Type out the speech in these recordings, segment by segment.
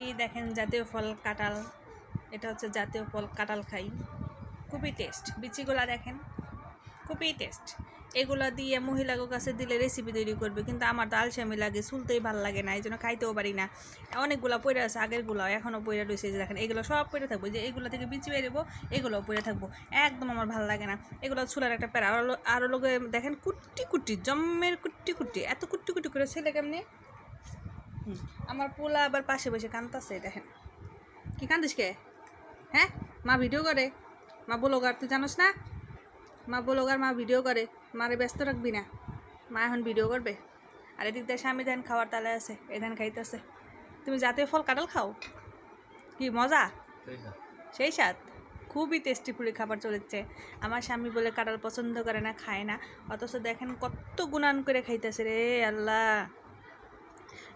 এই দেখেন জাতীয় ফল কাঁঠাল। এটা হচ্ছে জাতীয় ফল কাঁঠাল খাই। খুবই টেস্ট বিচিগুলা দেখেন, খুবই টেস্ট এগুলা দিয়ে মহিলাদের কাছে দিলে রেসিপি তৈরি করবে, কিন্তু আমার তো আলসামি লাগে, চুলতেই ভালো লাগে না এই জন্য খাইতেও পারি না। অনেকগুলো পড়ে আছে আগেরগুলো এখনও পড়ে রয়েছে যে দেখেন, এগুলো সব পড়ে থাকব যে এগুলো থেকে বিচি বেরোবো এগুলোও পড়ে থাকব। একদম আমার ভালো লাগে না। এগুলো চুলার একটা প্যারা। আরও লোকে দেখেন কুট্টি কুট্টি, জম্মের কুট্টি কুট্টি, এত কুট্টি কুট্টি করে ছেলে কেমনি আমার পোলা আবার পাশে বসে কান্দতেছে দেখেন। কি কান্দিস কে? হ্যাঁ? মা ভিডিও করে। মা ব্লগার তুই জানোস না? মা ব্লগার মা ভিডিও করে। মারে ব্যস্ত রাখবি না। মা এখন ভিডিও করবে। আর এদিক দিয়ে স্বামী ধান খাওয়ার তালে আছে এই ধান খাইতেছে। তুমি জাতীয় ফল কাঁঠাল খাও? কি মজা? সেই স্বাদ। খুবই টেস্টি ফুলি খাবার চলেছে। আমার স্বামী বলে কাঁঠাল পছন্দ করে না খায় না। অথচ দেখেন কত গুণান করে খাইতেছে রে আল্লাহ।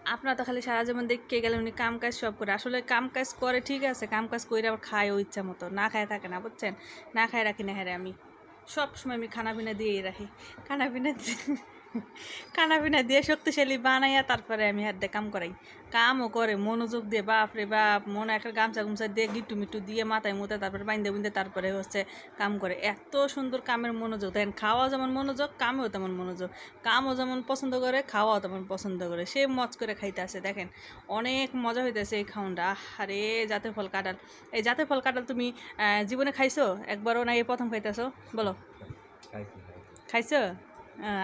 আপনারা তো খালি সারা জীবন দেখে গেলে উনি কাম কাজ সব করে। আসলে কাম কাজ করে ঠিক আছে কাম কাজ করে আবার খায় ও ইচ্ছা মতো। না খায় থাকে না, বুঝছেন? না খায় রাখি না হ্যাঁ আমি। সব সময় আমি খানা পিনা দিয়েই রাখি। খানা পিনা খানা পিনা দিয়ে শক্তিশালী বানাইয়া তারপরে আমি হাত দিয়ে কাম করাই। কামও করে মনোযোগ দিয়ে বাপ রে বাপ মনে একটা গামছা গুমছা দিয়ে গিট্টু মিট্টু দিয়ে মাথায় মুতে তারপরে বাইন্দে বুন্দে তারপরে হচ্ছে কাম করে। এত সুন্দর কামের মনোযোগ দেখেন খাওয়া যেমন মনোযোগ কামেও তেমন মনোযোগ। কামও যেমন পছন্দ করে খাওয়াও তেমন পছন্দ করে। সে মজ করে খাইতে আসে দেখেন অনেক মজা হইতেছে এই খাউনটা আরে জাতের ফল কাঁঠাল। এই জাতের ফল কাঁঠাল তুমি জীবনে খাইছো? একবারও না এই প্রথম খাইতেছো? বলো। খাইছো?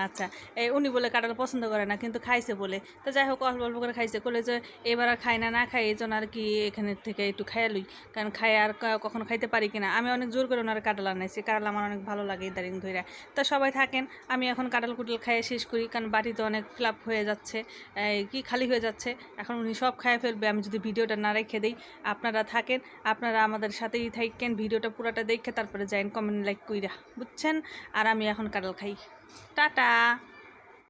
আচ্ছা এই উনি বলে কাঁঠাল পছন্দ করে না, কিন্তু খাইছে বলে। তো যাই হোক, অল্প অল্প করে খাইছে। বলে যে, এবার আর খাই না না খাই এই জন্য আর কি এখানে থেকে একটু খাইয়া লই। কারণ খাই আর কখনো খাইতে পারি কিনা। আমি অনেক জোর করে ওনার কাঁঠাল আনাইছি। কাঁঠাল আমার অনেক ভালো লাগে দাঁড়িয়ে ধরে তো সবাই থাকেন, আমি এখন কাঁঠাল কুটাল খাইয়ে শেষ করি। কারণ বাটিতে অনেক ফ্লাপ হয়ে যাচ্ছে কি খালি হয়ে যাচ্ছে। এখন উনি সব খাইয়ে ফেলবে। আমি যদি ভিডিওটা না রেখে দিই, আপনারা থাকেন, আপনারা আমাদের সাথেই থাকেন ভিডিওটা পুরাটা দেখে তারপরে যাইন, কমেন্ট লাইক কইরা। বুঝছেন? আর আমি এখন কাঁঠাল খাই। 大大